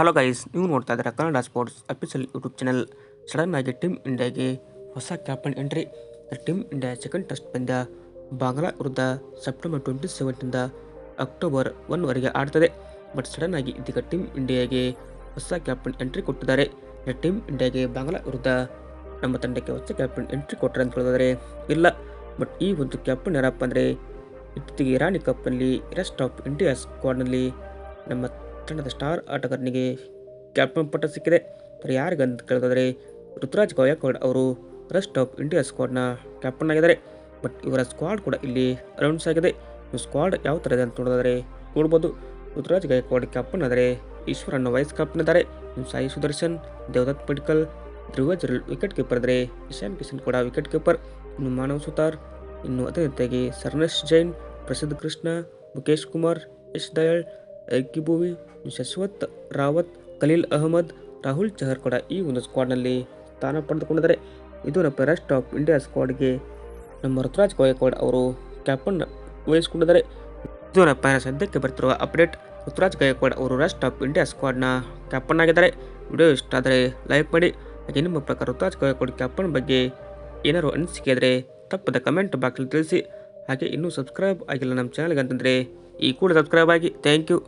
Hello guys ನೀವು ನೋಡ್ತಾ ಇದ್ದೀರಾ Kannada sports official YouTube channel sudden ಆಗಿ ಟೀಮ್ ಇಂಡಿಯಾಗೆ ಹೊಸ captain entry team India second test ಪಂದ್ಯ ಬಾಂಗ್ಲಾ ವಿರುದ್ಧ ಸೆಪ್ಟೆಂಬರ್ ಟ್ವೆಂಟಿ ಸೆವೆಂಟಿಂದ ಅಕ್ಟೋಬರ್ ಒನ್ವರೆಗೆ ಆಡ್ತದೆ. ಬಟ್ ಸಡನ್ ಆಗಿ ಇದೀಗ ಟೀಮ್ ಇಂಡಿಯಾಗೆ ಹೊಸ ಕ್ಯಾಪ್ಟನ್ ಎಂಟ್ರಿ ಕೊಟ್ಟಿದ್ದಾರೆ. ಟೀಮ್ ಇಂಡಿಯಾಗೆ ಬಾಂಗ್ಲಾ ವಿರುದ್ಧ ನಮ್ಮ ತಂಡಕ್ಕೆ ಹೊಸ ಕ್ಯಾಪ್ಟನ್ ಎಂಟ್ರಿ ಕೊಟ್ಟರೆ ಅಂತ ಹೇಳಿದ್ರೆ ಇಲ್ಲ. ಬಟ್ ಈ ಒಂದು ಕ್ಯಾಪ್ಟನ್ ಯಾರಪ್ಪ ಅಂದರೆ, ಇತ್ತೀಚೆಗೆ ಇರಾನಿ ಕಪ್ನಲ್ಲಿ ರೆಸ್ಟ್ ಆಫ್ ಇಂಡಿಯಾ ಸ್ಕ್ವಾಡ್ನಲ್ಲಿ ನಮ್ಮ ತಂಡದ ಸ್ಟಾರ್ ಆಟಗಾರನಿಗೆ ಕ್ಯಾಪ್ಟನ್ ಪಟ್ಟ ಸಿಕ್ಕಿದೆ. ಆದರೆ ಯಾರಿಗಂತ ಕೇಳಿದ್ರೆ ಋತುರಾಜ್ ಗಾಯಕ್ವಾಡ್ ಅವರು ರೆಸ್ಟ್ ಆಫ್ ಇಂಡಿಯಾ ಸ್ಕ್ವಾಡ್ನ ಕ್ಯಾಪ್ಟನ್ ಆಗಿದ್ದಾರೆ. ಬಟ್ ಇವರ ಸ್ಕ್ವಾಡ್ ಕೂಡ ಇಲ್ಲಿ ಅನೌನ್ಸ್ ಆಗಿದೆ. ಸ್ಕ್ವಾಡ್ ಯಾವ ಥರ ಇದೆ ಅಂತ ನೋಡಿದ್ರೆ ನೋಡ್ಬೋದು. ಋತುರಾಜ್ ಗಾಯಕ್ವಾಡ್ ಕ್ಯಾಪ್ಟನ್ ಆದರೆ ಈಶ್ವರನ್ನ ವೈಸ್ ಕ್ಯಾಪ್ಟನ್ ಇದ್ದಾರೆ. ಸಾಯಿ ಸುದರ್ಶನ್, ದೇವದತ್ ಪಿಡ್ಕಲ್ ಧ್ರುವ ಜರಲ್ ವಿಕೆಟ್ ಕೀಪರ್ ಆದರೆ ಇಶಾನ್ ಕಿಶನ್ ಕೂಡ ವಿಕೆಟ್ ಕೀಪರ್ ಇನ್ನು ಮಾನವ್ ಸುತಾರ್, ಇನ್ನು ಅದೇ ರೀತಿಯಾಗಿ ಸರ್ನೇಶ್ ಜೈನ್, ಪ್ರಸಿದ್ಧ ಕೃಷ್ಣ ಮುಖೇಶ್ ಕುಮಾರ್, ಯಶ್ ದಯಾಳ್ ಐಕಿಬೂವಿ ಶಶ್ವತ್, ರಾವತ್, ಖಲೀಲ್ ಅಹಮದ್, ರಾಹುಲ್ ಚಹರ್ ಕೂಡ ಈ ಒಂದು ಸ್ಕ್ವಾಡ್ನಲ್ಲಿ ಸ್ಥಾನ ಪಡೆದುಕೊಂಡಿದ್ದಾರೆ. ಇದು ನಮ್ಮ ರೆಸ್ಟ್ ಆಫ್ ಇಂಡಿಯಾ ಸ್ಕ್ವಾಡ್ಗೆ ನಮ್ಮ ಋತುರಾಜ್ ಗಾಯಕ್ವಾಡ್ ಅವರು ಕ್ಯಾಪ್ಟನ್ ವಹಿಸಿಕೊಂಡಿದ್ದಾರೆ. ಇದು ನಮ್ಮ ಸದ್ಯಕ್ಕೆ ಬರ್ತಿರುವ ಅಪ್ಡೇಟ್ ಋತುರಾಜ್ ಗಾಯಕ್ವಾಡ್ ಅವರು ರೆಸ್ಟ್ ಆಫ್ ಇಂಡಿಯಾ ಸ್ಕ್ವಾಡ್ನ ಕ್ಯಾಪ್ಟನ್ ಆಗಿದ್ದಾರೆ. ವಿಡಿಯೋ ಇಷ್ಟ ಆದರೆ ಲೈಕ್ ಮಾಡಿ. ಹಾಗೆ ನಿಮ್ಮ ಪ್ರಕಾರ ಋತುರಾಜ್ ಗಾಯಕ್ವಾಡ್ ಕ್ಯಾಪ್ಟನ್ ಬಗ್ಗೆ ಏನಾರು ಅನಿಸಿಕೆ ಆದರೆ ತಪ್ಪದ ಕಮೆಂಟ್ ಬಾಕ್ಸಲ್ಲಿ ತಿಳಿಸಿ. ಹಾಗೆ ಇನ್ನೂ ಸಬ್ಸ್ಕ್ರೈಬ್ ಆಗಿಲ್ಲ ನಮ್ಮ ಚಾನಲ್ಗೆ ಅಂತಂದರೆ ಈ ಕೂಡ ಸಬ್ಸ್ಕ್ರೈಬ್ ಆಗಿ ಥ್ಯಾಂಕ್ ಯು